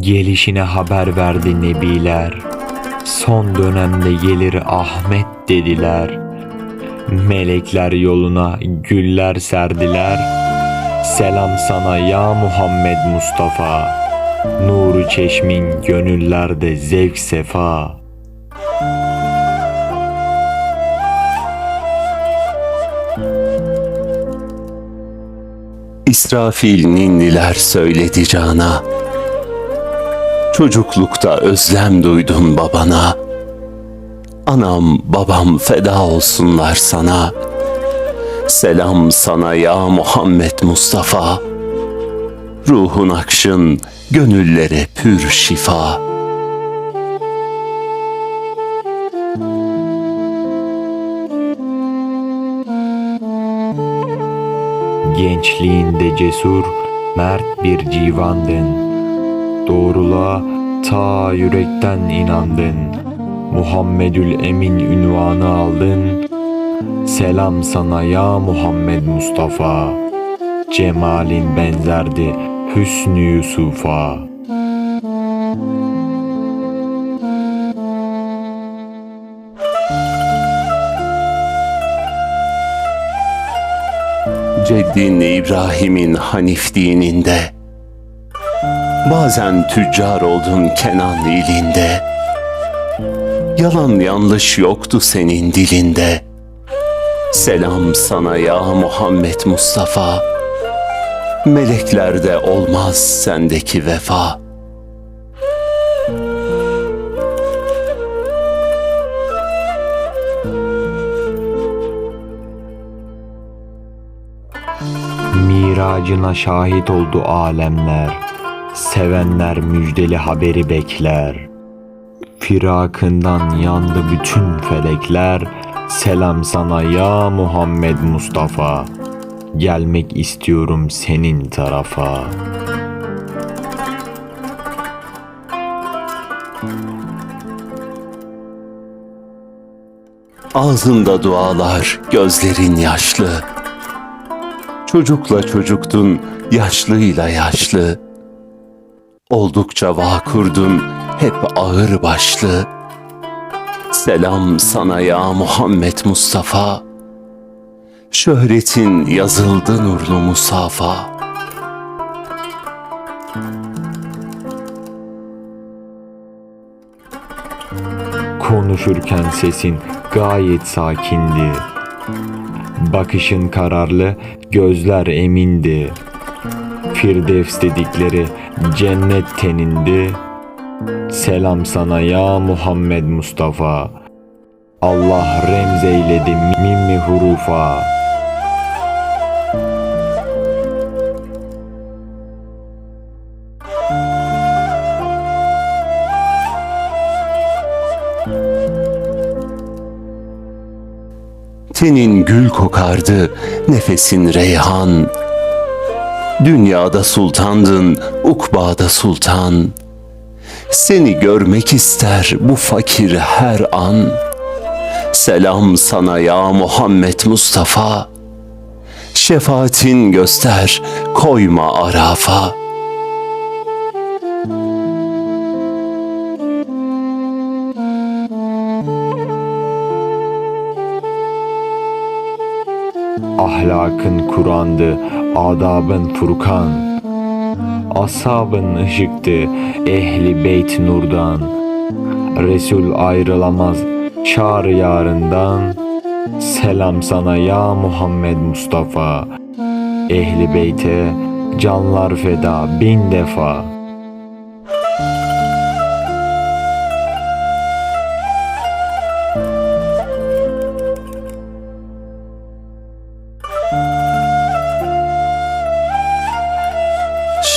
Gelişine haber verdi nebiler. Son dönemde gelir Ahmet dediler. Melekler yoluna güller serdiler. Selam sana ya Muhammed Mustafa. Nuru çeşmin gönüllerde zevk sefa. İsrafil ninniler söyledi cana. Çocuklukta özlem duydun babana. Anam babam feda olsunlar sana. Selam sana ya Muhammed Mustafa. Ruhun akşın, gönüllere pür şifa. Gençliğinde cesur, mert bir civandın. Doğruluğa ta yürekten inandın. Muhammedül Emin ünvanı aldın. Selam sana ya Muhammed Mustafa. Cemalin benzerdi Hüsnü Yusuf'a. Ceddin İbrahim'in Hanif dininde Bazen tüccar oldun Kenan ilinde. Yalan yanlış yoktu senin dilinde. Selam sana ya Muhammed Mustafa. Meleklerde olmaz sendeki vefa. Miracına şahit oldu alemler. Sevenler müjdeli haberi bekler. Firakından yandı bütün felekler. Selam sana ya Muhammed Mustafa. Gelmek istiyorum senin tarafa. Ağzında dualar, gözlerin yaşlı Çocukla çocuktun, yaşlıyla yaşlı. Oldukça vakurdun, hep ağır başlı. Selam sana ya Muhammed Mustafa. Şöhretin yazıldı nurlu musafa. Konuşurken sesin gayet sakindi. Bakışın kararlı, gözler emindi. Firdevs dedikleri cennet tenindi. Selam sana ya Muhammed Mustafa. Allah remzeyledi mimmi hurufa. Tenin gül kokardı, nefesin reyhan. Dünyada sultandın, ukbada sultan. Seni görmek ister bu fakir her an. Selam sana ya Muhammed Mustafa. Şefaatin göster, koyma arafa. Ahlakın Kur'an'dı, adabın Furkan. Ashabın ışıktı, ehli beyt nurdan. Resul ayrılamaz çağır yarından. Selam sana ya Muhammed Mustafa. Ehli beyte canlar feda bin defa.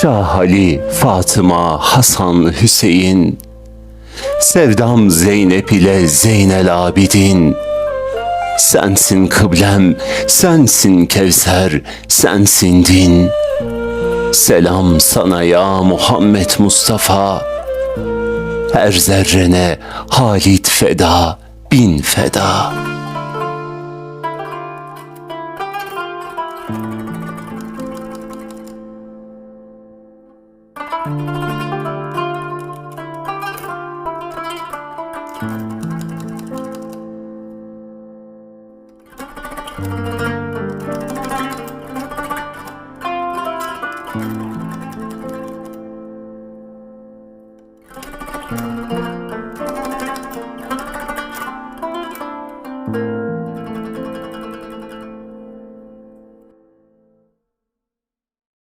Şah Ali, Fatıma, Hasan, Hüseyin Sevdam Zeynep ile Zeynel Abidin. Sensin kıblem, sensin Kevser, sensin din. Selam sana ya Muhammed Mustafa. Her zerrene Halit feda, bin feda. thank you.